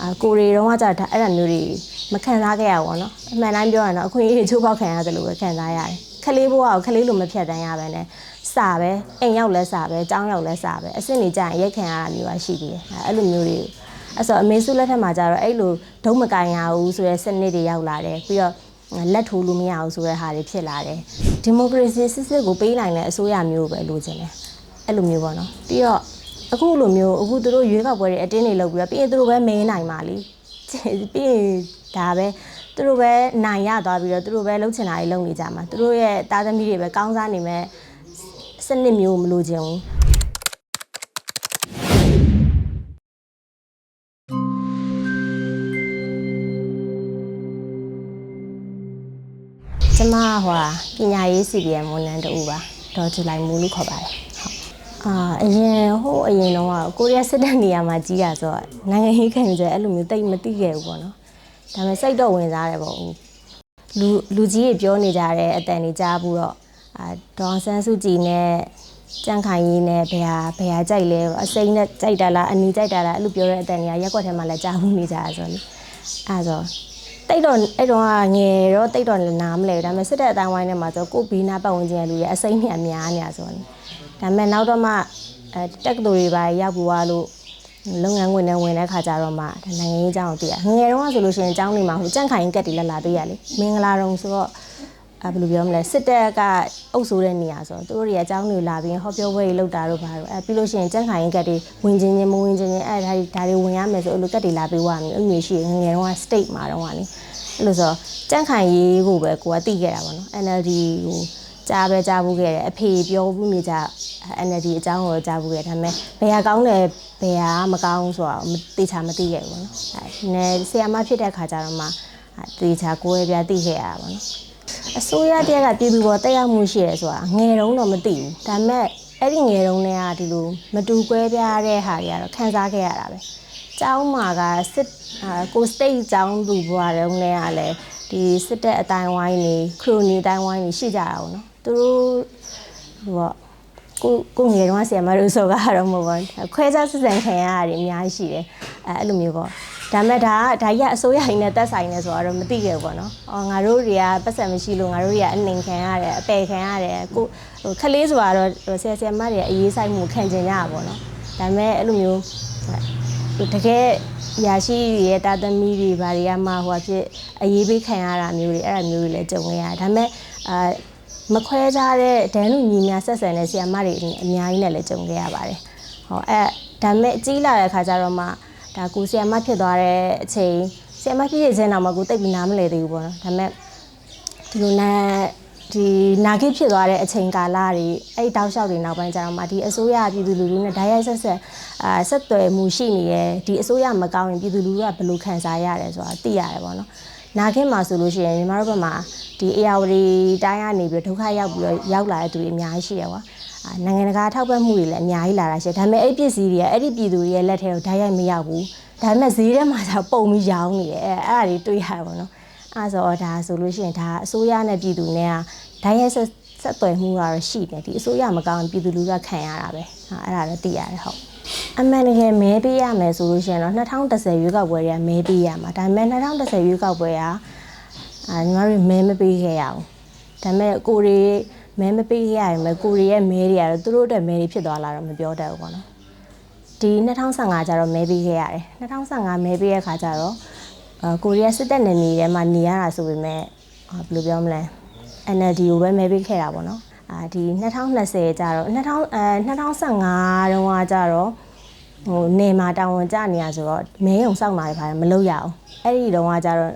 အာကိုရီတော့ကကြာဒါအဲ့ဒါမျိုးတွေမခံစားခဲ့ရဘူးပေါ့နော်အမှန်တိုင်းပြောရရင်တော့အခွင့်အရေးချိုးဖောက်ခံရတယ်လို့ပဲခံစားရတယ်ခလေးဘဝကိုခလေးလိုမဖြတ်တန်းရပဲနဲ့စာပဲအိမ်ရောက်လဲစာပဲចောင်းရောက်လဲစာပဲအစ်စ်နေကြရင်ရက်ခံရတာမျိုးပါရှိသေးတယ်အဲ့လိုမျိုးတွေအဲ့ဆိုအမေစုလက်ထက်မှာကျတော့အဲ့လိုဒုံမကန်ရဘူးဆိုတဲ့စနစ်တွေရောက်လာတယ်ပြီးတော့လက်ထိုးလို့မရဘူးဆိုတဲ့ဟာတွေဖြစ်လာတယ်ဒီမိုကရေစီစစ်စစ်ကိုပေးနိုင်တဲ့အစိုးရမျိုးပဲလိုချင်တယ်အဲ့လိုမျိုးပေါ့နော်ပြီးတော့ အခုလိုမျိုးအခုသူတို့ရွေးကောက်ပွဲတွေအတင်းတွေလုပ်ပြီးတော့ပြီးရင်သူတို့ပဲမင်းနိုင်ပါလीပြီးရင်ဒါပဲသူတို့ပဲနိုင်ရသွားပြီးတော့သူတို့ပဲလှုပ်ချင်တာတွေလုပ်နေကြမှာသူတို့ရဲ့တာသမီတွေပဲကောင်းစားနေမဲ့စနစ်မျိုးမလိုချင်ဘူးကျမဟိုဟာပညာရေး CBM ဝန်ထမ်းတူပါဒေါ်ဂျူလိုက်မူလို့ခေါ်ပါတယ်ဟုတ် အာအရင်ဟိုအရင်တော့ကကိုရီးယားစစ်တပ်နေရာမှာကြီးရဆိုတော့နိုင်ငံရေးခံယူချက်အဲ့လိုမျိုးတိတ်မသိခဲ့ဘူးပေါ့နော်ဒါပေမဲ့စိတ်တော့ဝင်စားတယ်ပေါ့ဟုတ်လူလူကြီးတွေပြောနေကြတဲ့အတန်တွေကြားဘူးတော့အာဒေါန်ဆန်းစုကြည်နဲ့ကြန့်ခိုင်ကြီးနဲ့ဘယ်ဟာဘယ်ဟာကြိုက်လဲအစိမ့်နဲ့ကြိုက်တာလားအနီကြိုက်တာလားအဲ့လိုပြောတဲ့အတန်တွေကရက်ွက်ထဲမှာလည်းကြားဘူးနေကြရဆိုတော့လေအဲ့ဒါဆိုတိတ်တော့အဲ့တော့ကငယ်တော့တိတ်တော့လည်းနားမလဲဘူးဒါပေမဲ့စစ်တပ်အတိုင်းဝိုင်းထဲမှာဆိုကိုဘီနာပတ်ဝန်းကျင်ရဲ့လူတွေအစိမ့်နဲ့အများနေရဆိုတော့လေ ဒါပေမဲ့နောက်တော့မှအဲတက်ကတူတွေပါရောက်ပြီးသွားလို့လုပ်ငန်းဝင်နေဝင်တဲ့ခါကျတော့မှဒါနိုင်ငံရေးအကြောင်းကိုသိရငယ်တော့ကဆိုလို့ရှိရင်အကြောင်းနေမှာဟိုကြန့်ခိုင်ကက်တွေလည်းလာတွေ့ရလေမင်္ဂလာတုံဆိုတော့အဲဘယ်လိုပြောမလဲစစ်တပ်ကအုပ်စိုးတဲ့နေရာဆိုတော့သူတို့တွေအကြောင်းတွေလာပြီးဟောပြောပွဲတွေလုပ်တာတော့ပါတော့အဲပြီးလို့ရှိရင်ကြန့်ခိုင်ကက်တွေဝင်ချင်းချင်းမဝင်ချင်းချင်းအဲဒါတွေဒါတွေဝင်ရမယ်ဆိုအဲ့လိုကက်တွေလာပြီးသွားမယ်အဲ့လိုမျိုးရှိရင်ငယ်တော့က state မှာတော့ကလေအဲ့လိုဆိုကြန့်ခိုင်ရေးကိုပဲကိုကသိခဲ့တာပေါ့နော် NLD ကို ကြားပဲကြားဘူးခဲ့တယ်အဖေပြောဘူးနေကြ NLD အကြောင်းကိုကြားဘူးခဲ့တယ်ဒါပေမဲ့ဘယ်ဟာကောင်းတယ်ဘယ်ဟာမကောင်းဆိုတော့မသိချာမသိခဲ့ဘူးပေါ့နော်အဲနည်းဆရာမဖြစ်တဲ့ခါကျတော့မှသိချာကိုယ်ရပြသိခဲ့ရတာပေါ့နော်အစိုးရတက်ကပြည်သူပေါ်တက်ရောက်မှုရှိရဲဆိုတာငယ်တုန်းတော့မသိဘူးဒါပေမဲ့အဲ့ဒီငယ်တုန်းကဒီလိုမတူကွဲပြားတဲ့ဟာတွေကတော့ခံစားခဲ့ရတာပဲကျောင်းမှာကစစ်အာကိုစတိတ်ကျောင်းသူဘွားတုန်းကလည်းဒီစစ်တပ်အတိုင်းဝိုင်းနေခရိုနီအတိုင်းဝိုင်းနေရှိကြတာပေါ့နော် သူတို့ဟိုပေါ့ကိုကိုငယ်တော့ဆီယမတို့ဆိုကတော့မဟုတ်ပါဘူးခွဲခြားစစ်ဆန်ခံရတာတွေအများကြီးရှိတယ်အဲအဲ့လိုမျိုးပေါ့ဒါမဲ့ဒါကဒါကြီးကအစိုးရရင်နဲ့တက်ဆိုင်နေဆိုတော့မသိခဲ့ဘူးပေါ့နော်။အော်ငါတို့တွေကပတ်စံမရှိလို့ငါတို့တွေကအနှိမ်ခံရတယ်အပယ်ခံရတယ်ကိုဟိုခလေးဆိုတော့ဆရာဆရာမတွေကအရေးဆိုင်မှုခံကျင်ကြတာပေါ့နော်။ဒါမဲ့အဲ့လိုမျိုးဟိုတကယ်ရာရှိရဲ့တာသမီတွေဘာတွေကမှဟိုအဖြစ်အရေးပေးခံရတာမျိုးတွေအဲ့ဒါမျိုးတွေလည်းကြုံခဲ့ရတယ်။ဒါမဲ့အာ မခွဲခြားတဲ့ဒန်းလူညီများဆက်ဆံတဲ့ဆီယမတွေအများကြီးနဲ့လည်းကြုံခဲ့ရပါတယ်။ဟောအဲဒါမဲ့ကြီးလာတဲ့အခါကျတော့မှဒါကိုဆီယမဖြစ်သွားတဲ့အချိန်ဆီယမဖြစ်ဖြစ်ချင်းတော့မှကိုတိတ်ပြီးနားမလဲသေးဘူးပေါ့နော်။ဒါမဲ့ဒီလိုနဲ့ဒီနာဂိဖြစ်သွားတဲ့အချိန်ကာလတွေအဲ့ဒီတောက်လျှောက်တွေနောက်ပိုင်းကျတော့မှဒီအစိုးရပြည်သူလူထုနဲ့ဓာတ်ရိုက်ဆက်ဆက်အာဆက်သွယ်မှုရှိနေရဲ့ဒီအစိုးရမကောင်းရင်ပြည်သူလူထုကဘယ်လိုခံစားရတယ်ဆိုတာသိရတယ်ပေါ့နော်။နာခင်မှာဆိုလို့ရှိရင်ညီမတို့ဘက်မှာ ဒီ AR တိုင်းကနေပြီးဒုက္ခရောက်ပြီးတော့ရောက်လာတဲ့သူတွေအများကြီးရှိတယ်ကွာ။အာနိုင်ငံတကာထောက်ပံ့မှုတွေလည်းအများကြီးလာတာရှိတယ်။ဒါပေမဲ့အဲ့ဒီပစ္စည်းတွေကအဲ့ဒီပြည်သူတွေရဲ့လက်ထဲကိုဓာတ်ရိုက်မရောက်ဘူး။ဒါပေမဲ့ဈေးထဲမှာကျပုံပြီးရောင်းနေတယ်။အဲ့အဲ့ဒါတွေတွေ့ရတယ်ပေါ့နော်။အဲ့ဆိုတော့ဒါဆိုလို့ရှိရင်ဒါအစိုးရနဲ့ပြည်သူနဲ့ကဓာတ်ရိုက်ဆက်ဆက်သွယ်မှုကတော့ရှိတယ်ဒီအစိုးရမကောင်းရင်ပြည်သူလူထုကခံရတာပဲဟာအဲ့ဒါလည်းသိရတယ်ဟုတ်အမှန်တကယ်မဲပေးရမယ်ဆိုလို့ရှိရင်တော့2010ရွေးကောက်ပွဲတွေကမဲပေးရမှာဒါပေမဲ့2010ရွေးကောက်ပွဲက အာညီမတို့မဲမပေးခဲ့ရအောင်ဒါပေမဲ့ကိုရီမဲမပေးခဲ့ရရင်ပဲကိုရီရဲ့မဲတွေကတော့သူတို့အတွက်မဲတွေဖြစ်သွားလာတော့မပြောတတ်ဘူးပေါ့နော်ဒီ2015ကျတော့မဲပေးခဲ့ရတယ်2015မဲပေးရဲ့ခါကျတော့အာကိုရီးယားစစ်တပ်နယ်မြေထဲမှာနေရတာဆိုပေမဲ့အာဘယ်လိုပြောမလဲ NLD ကိုပဲမဲပေးခဲ့တာပေါ့နော်အာဒီ2020ကျတော့2000အဲ2015တုန်းကကျတော့ ဟိုနေမှာတာဝန်ကျနေရဆိုတော့မဲုံစောင့်လာရပါတယ်မလုပ်ရအောင်အဲ့ဒီတုန်းကကျတော့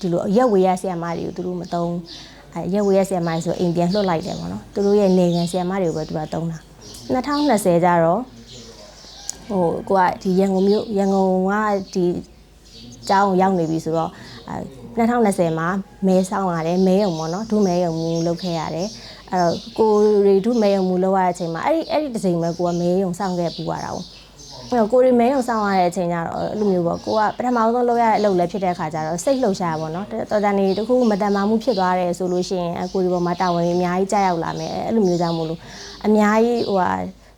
ဒီလိုရက်ဝေးရဆီယမတွေကိုသူတို့မသုံးအဲရက်ဝေးရဆီယမတွေဆိုအိမ်ပြန်လွှတ်လိုက်တယ်ပေါ့နော်သူတို့ရဲ့နေကန်ဆီယမတွေကိုပဲသူကသုံးတာ2020ကျတော့ဟိုကိုကဒီရန်ကုန်မြို့ရန်ကုန်ကဒီကျောင်းရောက်နေပြီဆိုတော့အဲ2020မှာမဲဆောင်ရတယ်မဲရုံပေါ့နော်ဒုမဲရုံမူလုပ်ခဲ့ရတယ်အဲ့တော့ကိုရီဒုမဲရုံမူလုပ်ရတဲ့အချိန်မှာအဲ့ဒီအဲ့ဒီတစ်ချိန်မှာကိုကမဲရုံဆောင်ခဲ့ပူရတာပေါ့အဲ့ တော့ကိုရီမဲရုံဆောင်ရတဲ့အချိန်ကျတော့အဲ့လိုမျိုးပေါ့ကိုကပထမဆုံးလုပ်ရတဲ့အလုပ်လည်းဖြစ်တဲ့အခါကျတော့စိတ်လှုပ်ရှားရပါတော့တော်တန်နေတခုမတန်မာမှုဖြစ်သွားတယ်ဆိုလို့ရှိရင်အကိုရီပေါ်မှာတာဝန်အများကြီးကြာရောက်လာမယ်အဲ့လိုမျိုးကြောင့်မို့လို့အများကြီးဟိုဟာ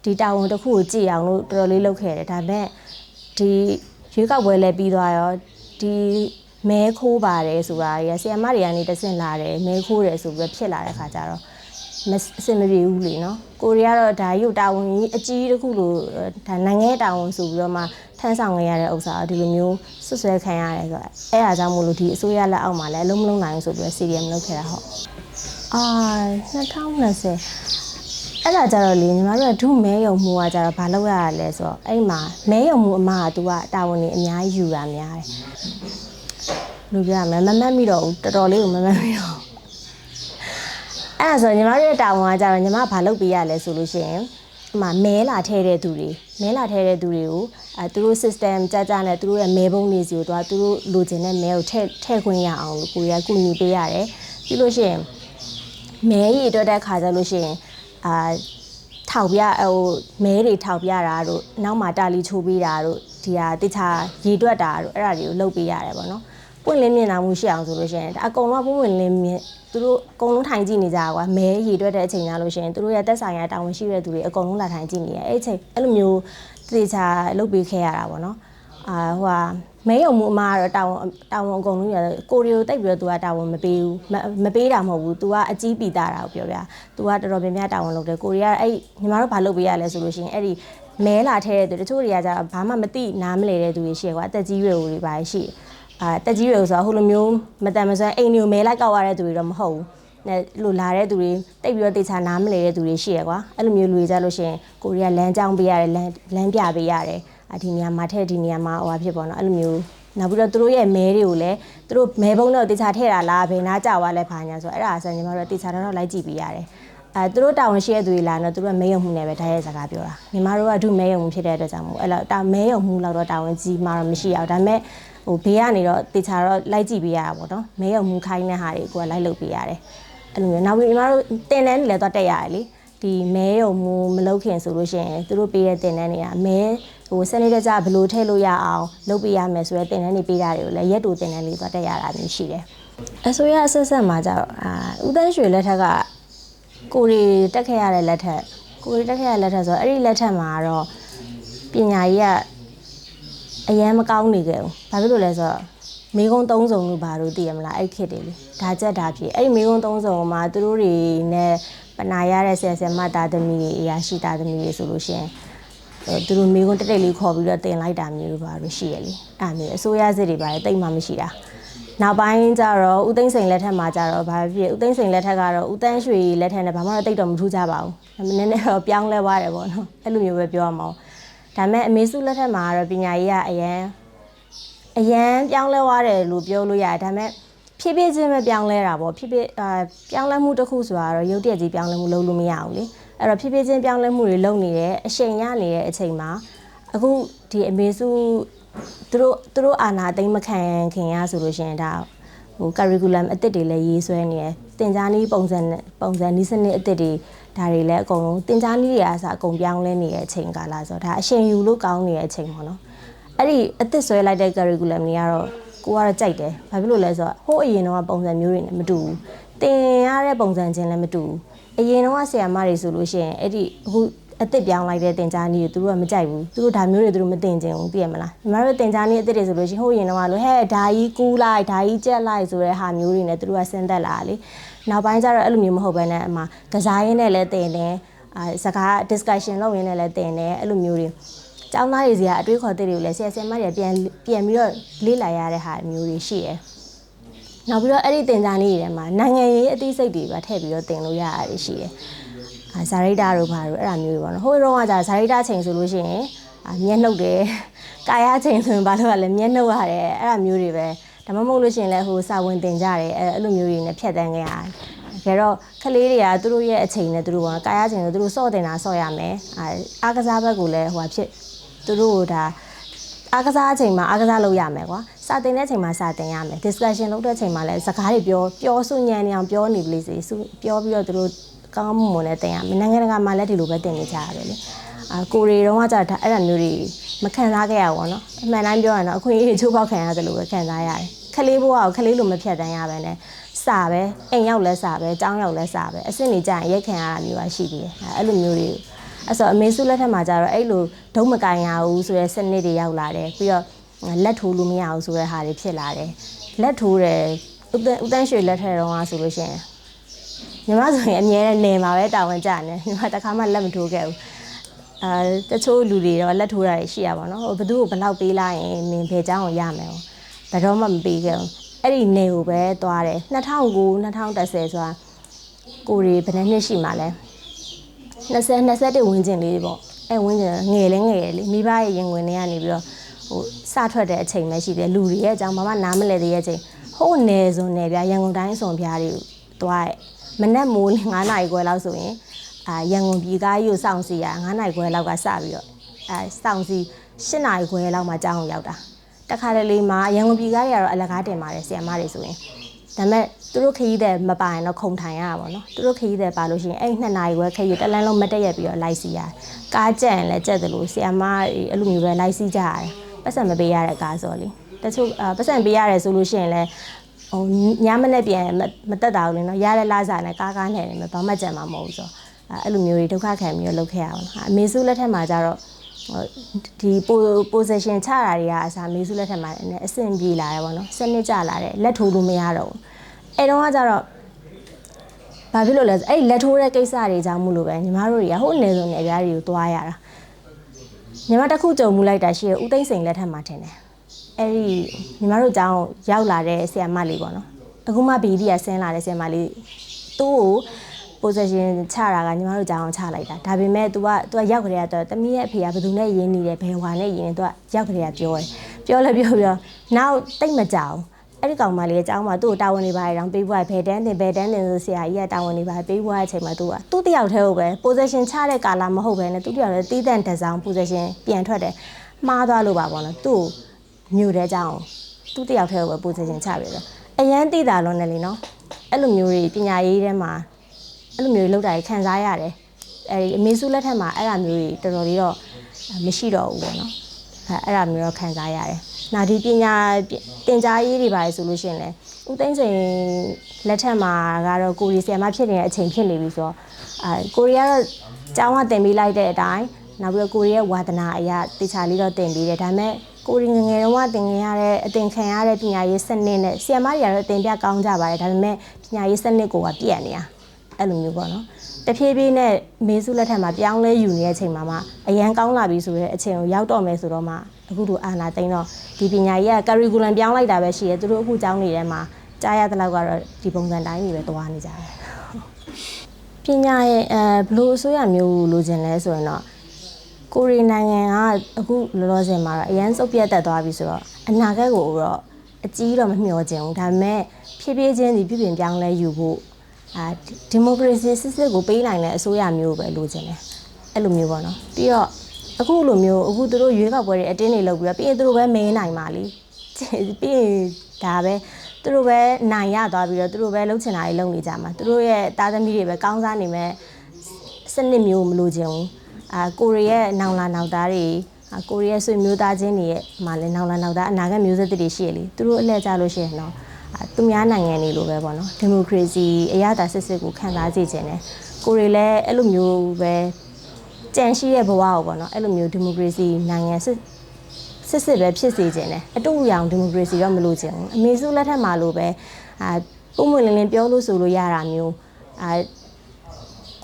ဒီတာဝန်တစ်ခုကိုကြည့်အောင်လို့တော်တော်လေးလုပ်ခဲ့တယ်ဒါပေမဲ့ဒီရွေးကောက်ပွဲလည်းပြီးသွားရောဒီမဲခိုးပါတယ်ဆိုတာရဆီယမတွေကနေတဆင့်လာတယ်မဲခိုးတယ်ဆိုပြီးတော့ဖြစ်လာတဲ့ခါကျတော့ မစအစင်မပြေဘူးလေနော်ကိုရီးယားတော့ဒါရုပ်တာဝန်ကြီးအကြီးတစ်ခုလို့ဒါနိုင်ငံရေးတာဝန်ဆိုပြီးတော့မှထမ်းဆောင်ခဲ့ရတဲ့ဥစ္စာဒီလိုမျိုးဆွဆွဲခံရတယ်ဆိုတော့အဲ့အားကြောင့်မို့လို့ဒီအစိုးရလက်အောက်မှာလည်းအလုံးမလုံးနိုင်ဘူးဆိုပြီးတော့ CDM လုပ်ခဲ့တာဟုတ်အာ2020အဲ့ဒါကြတော့လေညီမတို့ကဒုမဲယုံမှုကကြတော့ဘာလုပ်ရရလဲဆိုတော့အဲ့မှာမဲယုံမှုအမက तू ကတာဝန်နေအများကြီးယူတာများတယ်လူပြရမယ်မမတ်မိတော့ဘူးတော်တော်လေးကိုမမတ်မိတော့ဘူး အဲ့ဒါဆိုညီမတို့ရဲ့တာဝန်ကကြတော့ညီမကဘာလုပ်ပေးရလဲဆိုလို့ရှိရင်အမမဲလာထဲတဲ့သူတွေမဲလာထဲတဲ့သူတွေကိုအဲသူတို့ system ကြကြနဲ့သူတို့ရဲ့မဲပုံးတွေစီကိုတော့သူတို့လိုချင်တဲ့မဲကိုထည့်ထည့်ခွင့်ရအောင်လို့ကိုရီးယားကူညီပေးရတယ်ပြီးလို့ရှိရင်မဲရည်အတွက်တဲ့ခါကြလို့ရှိရင်အာထောက်ပြဟိုမဲတွေထောက်ပြတာတို့နောက်မှာတာလီချိုးပေးတာတို့ဒီဟာတခြားရည်တွက်တာတို့အဲ့ဒါတွေကိုလုပ်ပေးရတယ်ပေါ့နော် ပွင့်လင်းမြင်တာမှုရှိအောင်ဆိုလို့ရှိရင်ဒါအကုန်လုံးပွင့်ပွင့်လင်းမြင်သူတို့အကုန်လုံးထိုင်ကြည့်နေကြတာကွာမဲရည်တွက်တဲ့အချိန်ကြလို့ရှိရင်သူတို့ရဲ့တက်ဆိုင်ရာတာဝန်ရှိတဲ့သူတွေအကုန်လုံးလာထိုင်ကြည့်နေတယ်အဲ့အချိန်အဲ့လိုမျိုးတခြားလုပ်ပေးခဲ့ရတာပေါ့နော်အာဟိုဟာမဲယုံမှုအမကတော့တာဝန်တာဝန်အကုန်လုံးရတယ်ကိုရီကိုတိတ်ပြီးတော့ तू ကတာဝန်မပေးဘူးမမပေးတာမဟုတ်ဘူး तू ကအကြီးပီတာတာကိုပြောပြ तू ကတော်တော်များများတာဝန်လုပ်တယ်ကိုရီကအဲ့ညီမတို့ဘာလုပ်ပေးရလဲဆိုလို့ရှိရင်အဲ့ဒီမဲလာထဲတဲ့သူတချို့တွေကကြဘာမှမသိနားမလဲတဲ့သူတွေရှိရကွာအသက်ကြီးရွယ်တွေပါရှိ အာတက်ကြီးရွယ်ဆိုတော့ဟိုလိုမျိုးမတန်မဆွမ်းအိမ်တွေကိုမဲလိုက်ကောက်ရတဲ့သူတွေတော့မဟုတ်ဘူးနဲ့လို့လာတဲ့သူတွေတိတ်ပြီးတော့တေချာနားမလဲတဲ့သူတွေရှိရကွာအဲ့လိုမျိုးလူတွေကြလို့ရှိရင်ကိုရီကလမ်းကြောင်းပေးရတယ်လမ်းလမ်းပြပေးရတယ်အဒီနေရာမှာထဲဒီနေရာမှာဟိုဟာဖြစ်ပေါ့နော်အဲ့လိုမျိုးနောက်ပြီးတော့သူတို့ရဲ့မဲတွေကိုလည်းသူတို့မဲပုံးတော့တေချာထည့်တာလားဘယ်နာကြွားလဲဘာညာဆိုအဲ့ဒါအဆန်ညီမတို့တေချာတော့လိုက်ကြည့်ပေးရတယ် အဲသူတို့တာဝန်ရှိတဲ့သူတွေလာတော့သူတို့ကမဲယုံမှုနဲ့ပဲဓာတ်ရဲ့စကားပြောတာညီမတို့ကအထုမဲယုံမှုဖြစ်တဲ့အတွက်ကြောင့်မို့အဲ့လိုတာမဲယုံမှုလောက်တော့တာဝန်ကြီးမှတော့မရှိအောင်ဒါပေမဲ့ဟိုဘေးကနေတော့တေချာတော့လိုက်ကြည့်ပေးရတာပေါ့နော်မဲယုံမှုခိုင်းတဲ့ဟာတွေကိုကလိုက်လုပ်ပေးရတယ်အဲ့လိုမျိုးနောက်ပြီးညီမတို့တင်တန်းတွေလည်းတော့တက်ရတယ်လေဒီမဲယုံမှုမလုပ်ခင်ဆိုလို့ရှိရင်သူတို့ပေးတဲ့တင်တန်းတွေကမဲဟိုစနေတကျဘယ်လိုထည့်လို့ရအောင်လုပ်ပေးရမယ်ဆိုတဲ့တင်တန်းတွေပေးတာတွေကိုလည်းရက်တူတင်တန်းလေးတော့တက်ရတာမျိုးရှိတယ်အစိုးရအဆက်ဆက်မှာကြတော့အာဦးသန်းရွှေလက်ထက်က ကိုရီတက်ခဲ့ရတဲ့လက်ထက်ကိုရီတက်ခဲ့ရတဲ့လက်ထက်ဆိုတော့အဲ့ဒီလက်ထက်မှာတော့ပညာရေးကအရန်မကောင်းနေခဲ့ဘူးဘာဖြစ်လို့လဲဆိုတော့မိကုံးသုံးစုံလို့ဘာလို့သိရမလားအဲ့ခစ်တွေလေဒါကြက်ဒါဖြစ်အဲ့ဒီမိကုံးသုံးစုံမှာသူတို့တွေနဲ့ပနာရတဲ့ဆရာဆရာမသားသမီးတွေအရာရှိသားသမီးတွေဆိုလို့ရှိရင်အဲသူတို့မိကုံးတက်တက်လေးခေါ်ပြီးတော့တင်လိုက်တာမျိုးဘာလို့ရှိရလေအဲ့မျိုးအစိုးရစစ်တွေပါတယ်တိတ်မှမရှိတာ နောက်ပိုင်းကျတော့ဦးသိန်းစိန်လက်ထက်မှာကျတော့ဘာဖြစ်ဦးသိန်းစိန်လက်ထက်ကတော့ဦးတန်းရွှေလက်ထက်နဲ့ဘာမှတော့တိတ်တော့မထူးကြပါဘူးနည်းနည်းတော့ပြောင်းလဲသွားတယ်ပေါ့နော်အဲ့လိုမျိုးပဲပြောရမှာဒါပေမဲ့အမေစုလက်ထက်မှာကတော့ပညာရေးကအရန်အရန်ပြောင်းလဲသွားတယ်လို့ပြောလို့ရတယ်ဒါပေမဲ့ဖြည်းဖြည်းချင်းပဲပြောင်းလဲတာပေါ့ဖြည်းဖြည်းအာပြောင်းလဲမှုတစ်ခုဆိုတာတော့ရုပ်တရက်ကြီးပြောင်းလဲမှုလုပ်လို့မရဘူးလေအဲ့တော့ဖြည်းဖြည်းချင်းပြောင်းလဲမှုတွေလုပ်နေတယ်အချိန်ရနေတဲ့အချိန်မှာအခုဒီအမေစု သူတို့သူတို့အာနာသိမ့်မခံခင်ရဆိုလို့ရှိရင်ဒါဟို curriculum အသစ်တွေလည်းရေးဆွဲနေတယ်သင်ကြားနည်းပုံစံပုံစံနည်းစနစ်အသစ်တွေဒါတွေလည်းအကုန်လုံးသင်ကြားနည်းတွေအားစအကုန်ပြောင်းလဲနေတဲ့အချိန်ကာလဆိုတော့ဒါအချိန်ယူလို့ကောင်းနေတဲ့အချိန်ပေါ့နော်အဲ့ဒီအသစ်ဆွဲလိုက်တဲ့ curriculum တွေကတော့ကိုကတော့ကြိုက်တယ်ဘာဖြစ်လို့လဲဆိုတော့ဟိုးအရင်တော့ပုံစံမျိုးတွေနဲ့မတူဘူးသင်ရတဲ့ပုံစံချင်းလည်းမတူဘူးအရင်တော့ဆရာမတွေဆိုလို့ရှိရင်အဲ့ဒီအခု အသစ်ပြောင်းလိုက်တဲ့တင် जा နည်းကိုသူတို့ကမကြိုက်ဘူးသူတို့ဒါမျိုးတွေသူတို့မတင်ချင်ဘူးသိရမလားညီမတို့တင် जा နည်းအသစ်တွေဆိုလို့ရှိရင်ဟိုရင်တော့လို့ဟဲ့ဓာကြီးကူးလိုက်ဓာကြီးကြက်လိုက်ဆိုတဲ့ဟာမျိုးတွေနဲ့သူတို့ကစဉ်းသက်လာလေနောက်ပိုင်းကျတော့အဲ့လိုမျိုးမဟုတ်ဘဲနဲ့အမှကစားရင်းနဲ့လည်းတင်တယ်အာစကား discussion လုပ်ရင်းနဲ့လည်းတင်တယ်အဲ့လိုမျိုးတွေကျောင်းသားတွေစီကအတွေးခေါ်တဲ့တွေကိုလည်းဆရာဆရာမတွေပြန်ပြန်ပြီးတော့လေ့လာရတဲ့ဟာမျိုးတွေရှိတယ်နောက်ပြီးတော့အဲ့ဒီတင် जा နည်းတွေထဲမှာနိုင်ငံရေးအသိစိတ်တွေပါထည့်ပြီးတော့တင်လို့ရတာရှိတယ်အာ ဇာရိတာတို့ဘာတို့အဲ့ဒါမျိုးတွေပေါ့နော်ဟိုတုန်းကကြာဇာရိတာချိန်ဆိုလို့ရှိရင်အာမျက်နှုတ်တယ်ကာယချိန်ဆိုရင်ဘာလို့ကလဲမျက်နှုတ်ရတယ်အဲ့ဒါမျိုးတွေပဲဒါမှမဟုတ်လို့ရှိရင်လည်းဟိုစာဝင်တင်ကြတယ်အဲ့အဲ့လိုမျိုးတွေနဲ့ဖြတ်တန်းခဲ့ရတယ်ကြတော့ကလေးတွေကသူတို့ရဲ့အချိန်နဲ့သူတို့ကကာယချိန်ဆိုသူတို့စော့တင်တာစော့ရမယ်အာအားကစားဘက်ကလည်းဟိုဖြစ်သူတို့ကဒါအားကစားအချိန်မှာအားကစားလုပ်ရမယ်ကွာစာတင်တဲ့အချိန်မှာစာတင်ရမယ် discussion လုပ်တဲ့အချိန်မှာလည်းစကားတွေပြောပြောစုညံနေအောင်ပြောနေပလိစေပြောပြီးတော့သူတို့ ကောင်းမွန်မွန်နဲ့တင်ရမယ်နိုင်ငံတကာမှာလည်းဒီလိုပဲတင်နေကြရတယ်လေအာကိုရီတုံးကကြာဒါအဲ့ဒါမျိုးတွေမခံစားခဲ့ရဘူးเนาะအမှန်တိုင်းပြောရရင်တော့အခွင့်အရေးချိုးဖောက်ခံရတယ်လို့ပဲခံစားရတယ်ခလေးဘဝကိုခလေးလိုမဖြတ်တန်းရပဲနဲ့စာပဲအိမ်ရောက်လဲစာပဲကျောင်းရောက်လဲစာပဲအစ်စ်နေကြရင်ရက်ခံရတာမျိုးပါရှိသေးတယ်အဲ့လိုမျိုးတွေအဲ့ဆိုအမေစုလက်ထက်မှာကျတော့အဲ့လိုဒုံမကန်ရဘူးဆိုရဲစနစ်တွေရောက်လာတယ်ပြီးတော့ဟ လက်ထိုးလို့မရအောင်ဆိုတဲ့ဟာတွေဖြစ်လာတယ်လက်ထိုးတယ်ဥတန်းဥတန်းရွှေလက်ထက်တော့ကဆိုလို့ရှိရင် ညီမဆိုရင်အမြဲတမ်းနေမှာပဲတာဝန်ကြတယ်ညီမတစ်ခါမှလက်မထိုးခဲ့ဘူးအာတချို့လူတွေတော့လက်ထိုးတာတွေရှိရပါတော့ဟိုဘသူ့ကိုဘယ်လောက်ပေးလိုက်ရင်နင်ဘယ်เจ้าကိုရမယ်ဟိုဘယ်တော့မှမပေးခဲ့ဘူးအဲ့ဒီနေကိုပဲသွားတယ်2009 2010ဆိုတာကိုရီဘယ်နှစ်နှစ်ရှိမှလဲ20 21ဝန်းကျင်လေးပေါ့အဲဝန်းကျင်ငယ်လဲငယ်ရလေမိဘရဲ့ရင်ဝင်တွေကနေပြီးတော့ဟိုစထွက်တဲ့အချိန်ပဲရှိတယ်လူတွေရဲ့အကြောင်းဘာမှနားမလဲသေးတဲ့အချိန်ဟိုနယ်စုံနယ်ပြရန်ကုန်တိုင်းစုံပြားတွေသွားတယ် မနက်မိုး9နာရီခွဲလောက်ဆိုရင်အာရန်ကုန်ပြည်ကားကြီးကိုစောင့်စီရ9နာရီခွဲလောက်ကစပြီးတော့အဲစောင့်စီ10နာရီခွဲလောက်မှကြောင်းရောက်တာတခါတလေမှာရန်ကုန်ပြည်ကားတွေကတော့အလကားတင်ပါတယ်ဆီယမတွေဆိုရင်ဒါပေမဲ့သူတို့ခရီးတဲ့မပိုင်တော့ခုံထိုင်ရတာပေါ့နော်သူတို့ခရီးတဲ့ပါလို့ရှိရင်အဲ့နှစ်နာရီခွဲခရီးတက်လန်းလုံးမတက်ရက်ပြီးတော့လိုက်စီရတယ်ကားကြက်ရင်လည်းကြက်တယ်လို့ဆီယမအဲ့လိုမျိုးပဲလိုက်စီကြရတယ်ပတ်စံမပေးရတဲ့ကားဆိုလေတချို့ပတ်စံပေးရတယ်ဆိုလို့ရှိရင်လည်း ဟိုညမနဲ့ပြန်မတက်တာဘူးလေနော်ရတဲ့လာစားနဲ့ကားကားနဲ့နေမှာဘာမှကြံမှာမဟုတ်ဘူးဆိုအဲ့လိုမျိုးတွေဒုက္ခခံပြီးတော့လုပ်ခဲ့ရအောင်အမေစုလက်ထက်မှာကျတော့ဒီ position ချတာတွေကအစားမေစုလက်ထက်မှာလည်းအဆင်ပြေလာတယ်ပေါ့နော်စနစ်ကျလာတယ်လက်ထိုးလို့မရတော့ဘူးအဲ့တော့ကကျတော့ဘာဖြစ်လို့လဲဆိုအဲ့လက်ထိုးတဲ့ကိစ္စတွေကြောင့်မို့လို့ပဲညီမတို့တွေကဟိုအနေဆုံးနေအများကြီးကိုသွားရတာညီမတစ်ခုကြုံမှုလိုက်တာရှိရဦးသိန်းစိန်လက်ထက်မှာထင်တယ် အဲ့ဒီညီမတို့အကြောင်းရောက်လာတဲ့ဆရာမလေးပေါ့နော်အခုမှဘီဒီကဆင်းလာတဲ့ဆရာမလေးသူ့ကို position ချတာကညီမတို့ကြောင်းချလိုက်တာဒါပေမဲ့ तू က तू ကရောက်ကြတဲ့တော့တမီးရဲ့အဖေကဘယ်သူနဲ့ရင်းနေတယ်ဘယ်ဟွာနဲ့ရင်းနေ तू ကရောက်ကြတဲ့ပြောတယ်ပြောလဲပြောပြောနောက်တိတ်မကြောင်အဲ့ဒီကောင်မလေးအကြောင်းမှာသူ့ကိုတာဝန်နေပါရအောင်ပေးဖို့ဘယ်တန်းတင်ဘယ်တန်းတင်ဆိုဆရာကြီးကတာဝန်နေပါပေးဖို့အချိန်မှာ तू ကသူ့တယောက်တည်းကိုပဲ position ချတဲ့ကာလာမဟုတ်ပဲねသူ့တယောက်တည်းတီးတန့်တစောင်း position ပြန်ထွက်တယ်မှားသွားလို့ပါပေါ့နော်သူ့ မြို့တဲ့အကြောင်းသူ့တယောက်တည်းကိုပဲ position ချပြီဆိုအရန်တိတာလုံးနဲ့လीနော်အဲ့လိုမျိုးတွေပညာရေးထဲမှာအဲ့လိုမျိုးလောက်တာခံစားရတယ်အဲဒီအမေစုလက်ထက်မှာအဲ့လိုမျိုးတွေတော်တော်လေးတော့မရှိတော့ဘူးပေါ့နော်အဲအဲ့လိုမျိုးတော့ခံစားရတယ်။နောက်ဒီပညာတင်ကြားရေးတွေပါလေဆိုလို့ရှိရင်လည်းဦးသိန်းစိန်လက်ထက်မှာကတော့ကိုရီဆီယမဖြစ်နေတဲ့အချိန်ဖြစ်နေပြီဆိုတော့အဲကိုရီကတော့ကျောင်းကတင်ပေးလိုက်တဲ့အတိုင်းနောက်ပြီးတော့ကိုရီရဲ့ဝါသနာအရာတေချာလေးတော့တင်ပေးတယ်ဒါပေမဲ့ ကိုရီငငယ်တုန်းကတင်ခဲ့ရတဲ့အတင်ခံရတဲ့ပညာရေးစနစ်နဲ့ဆီယမတွေကတော့တင်ပြကောင်းကြပါတယ်ဒါပေမဲ့ပညာရေးစနစ်ကိုကပြည့်နေတာအဲ့လိုမျိုးပေါ့နော်တဖြည်းဖြည်းနဲ့မေစုလက်ထက်မှာပြောင်းလဲယူနေတဲ့အချိန်မှာမှအရန်ကောင်းလာပြီဆိုတဲ့အချိန်ကိုရောက်တော့မယ်ဆိုတော့မှအခုတို့အာနာသိန်းတော့ဒီပညာရေးက curriculum ပြောင်းလိုက်တာပဲရှိတယ်သူတို့အခုကျောင်းနေထဲမှာကြားရတဲ့လောက်ကတော့ဒီပုံစံတိုင်းကြီးပဲသွားနေကြတယ်ပညာရဲ့အဲဘလို့အစိုးရမျိုးလိုချင်လဲဆိုရင်တော့ ကိုရီနိုင်ငံကအခုလောလောဆယ်မှာတော့အရန်စုပ်ပြတ်တက်သွားပြီဆိုတော့အနာဂတ်ကိုတော့အကြီးတော့မမျှော်ချင်ဘူးဒါပေမဲ့ဖြည်းဖြည်းချင်းဒီပြည်ပြင်ပြောင်းလဲယူဖို့အာဒီမိုကရေစီစစ်စစ်ကိုပေးနိုင်တဲ့အစိုးရမျိုးပဲလိုချင်တယ်အဲ့လိုမျိုးပေါ့နော်ပြီးတော့အခုလိုမျိုးအခုသူတို့ရွေးကောက်ပွဲတွေအတင်းတွေလုပ်ပြီးတော့ပြီးရင်သူတို့ပဲမင်းနိုင်ပါလीပြီးရင်ဒါပဲသူတို့ပဲနိုင်ရသွားပြီးတော့သူတို့ပဲလှုပ်ချင်တာတွေလုပ်နေကြမှာသူတို့ရဲ့တာသမီတွေပဲကောင်းစားနေမဲ့စနစ်မျိုးမလိုချင်ဘူး အာကိုရီးယားနောင်လာနောက်သားတွေအာကိုရီးယားဆွေမျိုးသားချင်းတွေရဲ့မှာလဲနောင်လာနောက်သားအနာဂတ်မျိုးဆက်တွေရှိရလေသူတို့အလှည့်ကြလို့ရှိရင်တော့သူများနိုင်ငံတွေလိုပဲပေါ့နော်ဒီမိုကရေစီအရသာစစ်စစ်ကိုခံစားစေချင်တယ်ကိုရီလည်းအဲ့လိုမျိုးပဲကြံရှိတဲ့ဘဝကိုပေါ့နော်အဲ့လိုမျိုးဒီမိုကရေစီနိုင်ငံစစ်စစ်စစ်ပဲဖြစ်စေခြင်းတယ်အတူအရောင်ဒီမိုကရေစီတော့မလို့ခြင်းဘူးအမေစုလက်ထက်မှာလို့ပဲအာပုံမှန်လင်းလင်းပြောလို့ဆိုလို့ရတာမျိုးအာ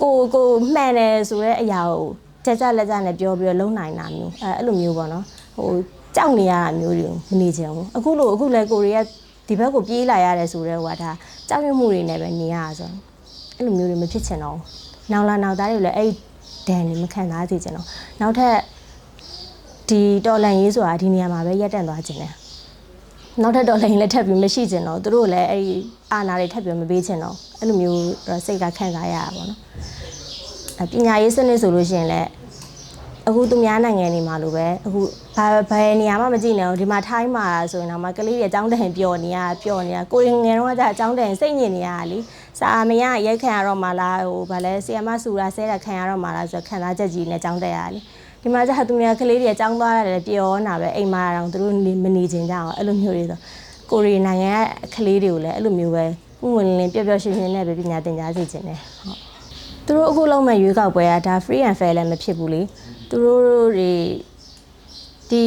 ကိုကိုမှန်တယ်ဆိုတဲ့အရာကို ကြကြလက်ကြနဲ့ပြောပြီးတော့လုံနိုင်တာမျိုးအဲအဲ့လိုမျိုးပေါ့နော်ဟိုကြောက်နေရတာမျိုးတွေမနေချင်ဘူးအခုလို့အခုလဲကိုရီးယားဒီဘက်ကိုပြေးလာရတယ်ဆိုတော့ဟိုကဒါကြောက်ရွံ့မှုတွေနဲ့ပဲနေရတာဆိုအဲ့လိုမျိုးတွေမဖြစ်ချင်တော့ဘူးနောက်လာနောက်သားတွေလည်းအဲ့ဒန်တွေမခံစားစေချင်တော့နောက်ထပ်ဒီတော်လန်ရေးဆိုတာဒီနေရာမှာပဲရက်တန့်သွားခြင်းတယ်နောက်ထပ်တော်လိုင်းလည်းထပ်ပြီးမရှိချင်တော့သူတို့လည်းအဲ့ဒီအာနာတွေထပ်ပြီးမပေးချင်တော့အဲ့လိုမျိုးတော့စိတ်ကခံစားရတာပေါ့နော်အ ပညာရေးစနစ်ဆိုလို့ရှိရင်လည်းအခုသူများနိုင်ငံတွေမှာလိုပဲအခုဘာဘယ်နေရာမှမကြည့်နေဘူးဒီမှာထိုင်းမှာဆိုရင်တော့မကလေးတွေအကြောင်းတန်ပျော်နေရပျော်နေရကိုရင်ငယ်တော့ကအကြောင်းတန်စိတ်ညစ်နေရလीစာမရရိုက်ခံရတော့မှလားဟိုဗာလဲဆီယမဆူရာဆဲတာခံရတော့မှလားဆိုခံစားချက်ကြီးနဲ့အကြောင်းတက်ရလीဒီမှာကျသူများကလေးတွေအကြောင်းသွားရတယ်ပျော်နာပဲအိမ်မှာတော့သူတို့မနေချင်ကြအောင်အဲ့လိုမျိုးတွေဆိုကိုရီနိုင်ငံကကလေးတွေကိုလည်းအဲ့လိုမျိုးပဲဥဝင်လင်းပျော်ပျော်ရွှင်ရွှင်နဲ့ပဲပညာသင်ကြားစေချင်တယ်ဟုတ် သူတို့အခုလုံးမဲ့ရွေးကောက်ပွဲကဒါ free and fair လည်းမဖြစ်ဘူးလေသူတို့တွေဒီ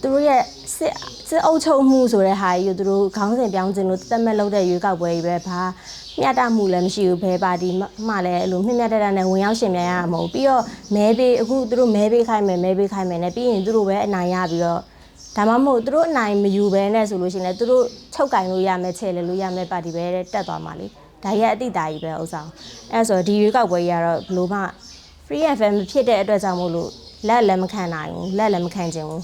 သူတို့ရဲ့စစ်စစ်အုပ်ချုပ်မှုဆိုတဲ့ဟာကြီးကိုသူတို့ခေါင်းစဉ်ပြောင်းခြင်းလို့တတ်မှတ်လုပ်တဲ့ရွေးကောက်ပွဲကြီးပဲဘာမျှတမှုလည်းမရှိဘူးဘယ်ပါတီမှမှလည်းအဲ့လိုမျှမျှတတနဲ့ဝင်ရောက်ရှင်မြန်ရမှာမဟုတ်ဘူးပြီးတော့မဲပေးအခုသူတို့မဲပေးခိုင်းမယ်မဲပေးခိုင်းမယ်နဲ့ပြီးရင်သူတို့ပဲအနိုင်ရပြီးတော့ဒါမှမဟုတ်သူတို့အနိုင်မယူဘဲနဲ့ဆိုလို့ရှိရင်လည်းသူတို့ချုပ်ကင်လို့ရမယ်ချဲ့လဲလို့ရမယ်ပါတီပဲတက်သွားမှာလေ ဒါကြီးကအတိအတာကြီးပဲဥစ္စာအဲ့ဆိုဒီရွေးကောက်ပွဲကြီးကတော့ဘလို့မှ free FM ဖြစ်တဲ့အတွက်ကြောင့်မို့လို့လက်လည်းမခံနိုင်ဘူးလက်လည်းမခံချင်ဘူး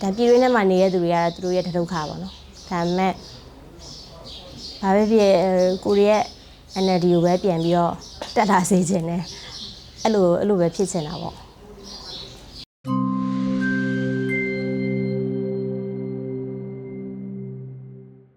ဒါပြည်ရင်းထဲမှာနေတဲ့သူတွေကတော့သူတို့ရဲ့ဒုက္ခပါနော်ဒါပေမဲ့ဘာပဲဖြစ်အဲကိုရီးယား NLD ကိုပဲပြန်ပြီးတော့တက်လာစေခြင်းနဲ့အဲ့လိုအဲ့လိုပဲဖြစ်ချင်တာပေါ့